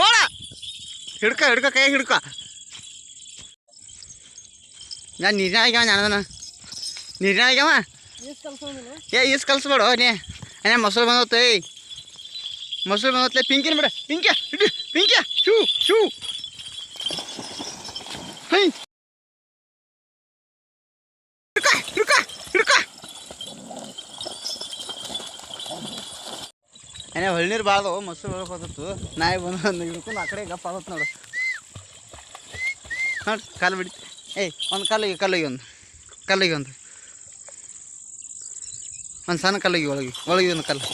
ಓಡ ಹಿಡ್ಕ ಹಿಡ್ಕ ಕೈ ಹಿಡ್ಕ. ನಾನು ನೀರಿನ ಆಗ್ಯಾವ ನಾನು ನೀರಿನ ಆಗ್ಯಾವ? ಏ ಈಸ್ ಕಲ್ಸ್ಬೇಡ ನೀ. ಅಣ್ಣ ಮೊಸರು ಬಂದತ್ತೆ ಮೊಸರು ಬಂದತ್ಲೆ ಪಿಂಕಿನ ಬಿಡ ಪಿಂಕ್ಯ ಹಿಡಿ ಪಿಂಕ್ಯ ಶೂ ಶೂ ಹೈ ಹಿಡ್ಕ ಹಿಡ್ಕ ಹಿಡ್ಕ ಏನೇ ಹೊಳ್ನೀರು ಭಾಳದವು ಮೊಸರು ಹೋದತ್ತು ನಾಯಿ ಬಂದು ಹಿಡ್ಕೊಂಡು ಆ ಕಡೆ ಗಪ್ಪ ಆಗತ್ತೆ ನೋಡು. ನೋಡಿ, ಕಾಲು ಬಿಡಿ. ಏಯ್, ಒಂದು ಕಾಲಿಗೆ ಕಲ್ಲಿಗೆ ಒಂದು. ಕಲ್ಲಿಗೆ ಒಂದು. ಒಂದು ಸಣ್ಣ ಕಲ್ಲಿಗೆ ಒಳಗೆ. ಒಳಗೆ ಒಂದು ಕಲ್ಲು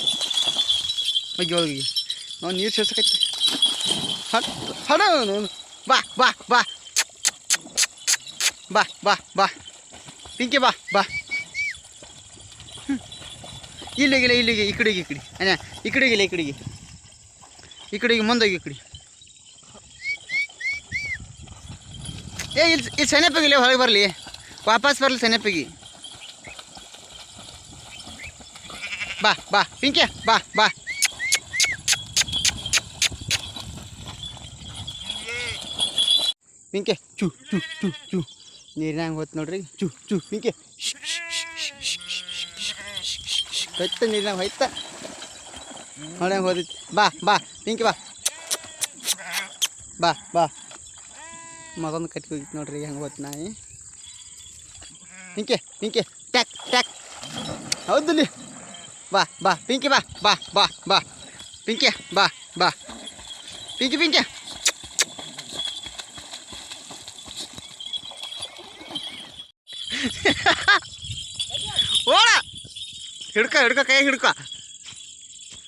ಒಳಗೆ ಒಳಗೆ. ನಾವು ನೀರು ಸೇರ್ಸಕೈತಿ. ಹಟ್ ಹಡ ಬಾ ಬಾ ಬಾ. ಬಾ ಬಾ ಬಾ. ಪಿಂಕಿ, ಬಾ ಬಾ. ಹ್ಮ್. ಇಲ್ಲಿಗಿಲ್ಲ ಇಲ್ಲಿಗೆ ಈ ಕಡೆಗೆ ಈ ಕಡೆ ಅಣ್ಣ ಈ ಕಡೆಗಿಲ್ಲ ಈ ಕಡೆಗೆ ಈ ಕಡೆಗೆ ಮುಂದೋಗಿ ಈ ಕಡೆ ಏ ಇಲ್ಲಿ ಇಲ್ಲಿ ಸೆನೆಪಿಗಿಲ್ಲ ಹೊರಗೆ ಬರಲಿ ವಾಪಸ್ ಬರಲಿ ಸೆನೆಪಿಗೆ ಬಾ ಬಾ ಪಿಂಕ್ಯ ಬಾ ಬಾ ಪಿಂಕೆ ಚು ಚು ಚು ಚು ನೀರಿನಾಗ ಹೋತ್ ನೋಡ್ರಿ ಚು ಚು ಪಿಂಕೆ ಹೊಯ್ತ ನೀರಿನಾಗ ಹೊಯ್ತ ನೋಡ ಹೋದಿತ್ತು ಬಾ ಬಾ ಪಿಂಕಿ ಬಾ ಬಾ ಬಾ ಮಗನ ಕಟ್ಟಿ ಹೋಗಿತ್ತು ನೋಡ್ರಿ ಹೆಂಗೆ ಹೋತ್ ನಾಯಿ ಪಿಂಕೆ ಪಿಂಕೆ ಟ್ಯಾಕ್ ಟ್ಯಾಕ್ ಹೌದಲ್ಲಿ ಬಾ ಬಾ ಪಿಂಕಿ ಬಾ ಬಾ ಬಾ ಬಾ ಪಿಂಕಿ ಬಾ ಬಾ ಪಿಂಕಿ ಪಿಂಕಿ ಓಡ എടുക്ക എടുക്ക കൈ എടുക്ക.